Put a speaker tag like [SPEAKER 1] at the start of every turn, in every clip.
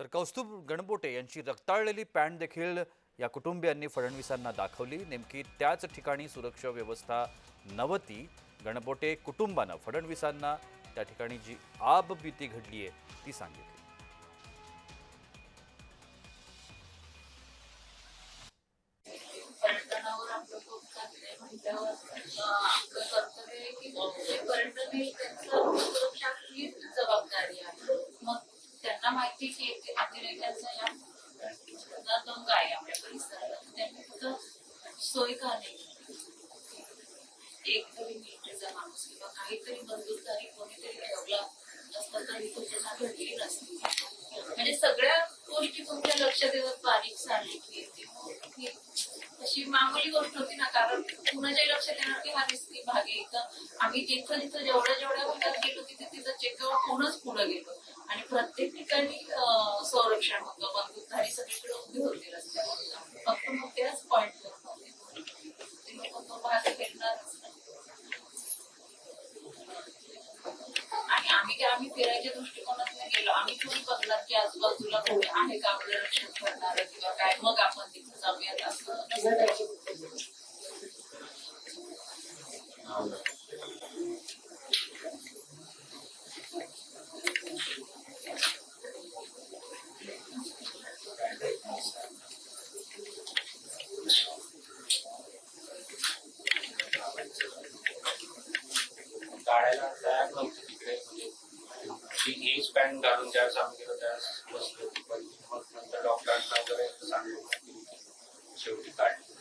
[SPEAKER 1] तर कौस्तुभ गणबोटे यांची रक्ताळलेली पॅन्ट देखील या कुटुंबियांनी फडणवीसांना दाखवली. नेमकी त्याच ठिकाणी सुरक्षा व्यवस्था नव्हती. गणबोटे कुटुंबानं फडणवीसांना त्या ठिकाणी जी आब भीती घडली आहे ती सांगितली
[SPEAKER 2] पर्यटनावर आपलं खूप चाललंय म्हटल्यावर अं, आपलं कर्तव्य आहे की जे पर्यटन आहे त्यांचं सुरक्षा ही जबाबदारी आहे मग त्यांना माहिती की एक अतिरेक्यांचा या दंग आहे आपल्या परिसरात त्यांनी फक्त सोय का नाही एक तरी नीटचा माणूस किंवा काहीतरी बंदूकधारी कोणीतरी ठेवला असता तर ही घटना घडली नसती म्हणजे सगळ्या गोष्टी तुमच्या लक्षात येतात बारीक सांगितली अशी मामुली गोष्ट होती ना कारण कुणाच्याही लक्षात येणार की हा रिस्की भाग आहे तर आम्ही जिथं जिथं जेवढ्या जेवढ्या भागात गेलो तिथे तिथं चेकआउट होऊनच पुढे गेलो. आणि प्रत्येक ठिकाणी संरक्षण होतं बंदूकधारी सगळीकडे उभी होती रस्त्यावर. फक्त मग त्याच पॉईंट तो भाग आणि आम्ही काय आम्ही फिरायच्या दृष्टीने गेलो आम्ही थोडी बघणार की आजूबाजूला कोणी आहे का आपलं रक्षण करणार किंवा काय मग आपण तिथे जाऊयात असं नसतं.
[SPEAKER 3] गाड्याला तयार नव्हती तिकडे म्हणजे ती एज पॅन्ट घालून ज्यावेळेस आम्ही गेलो त्यावेळेस बसली होती. पण मग नंतर डॉक्टरांना वगैरे सांगितलं शेवटी काढली.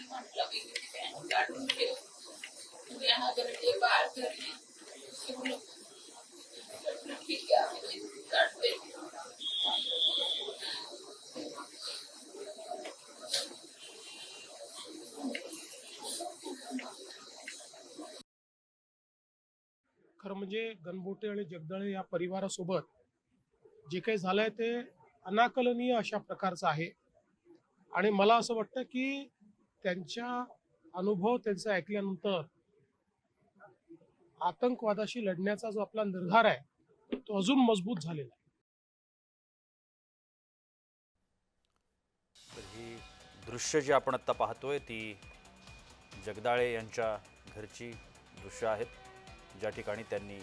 [SPEAKER 2] म्हटलं की पॅन्ट काढून ठेव तुम्ही हा घरी बाळ
[SPEAKER 4] खरं म्हणजे गणबोटे आणि जगदाळे या परिवारासोबत जे काही झालंय ते अनाकलनीय अशा प्रकारचं आहे. आणि मला असं वाटतं की त्यांच्या अनुभव त्यांचा ऐकल्यानंतर आतंकवादाशी लढण्याचा जो आपला निर्धार आहे तो अजून मजबूत झालेला आहे.
[SPEAKER 1] तर ही दृश्य जी आपण आत्ता पाहतोय ती जगदाळे यांच्या घरची दृश्य आहेत. ज्या ठिकाणी त्यांनी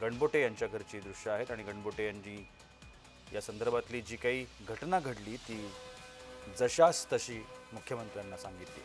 [SPEAKER 1] गणबोटे यांच्या घरची दृश्य आहेत आणि गणबोटे यांनी या संदर्भातली जी काही घटना घडली ती जशास तशी मुख्यमंत्र्यांना सांगितली.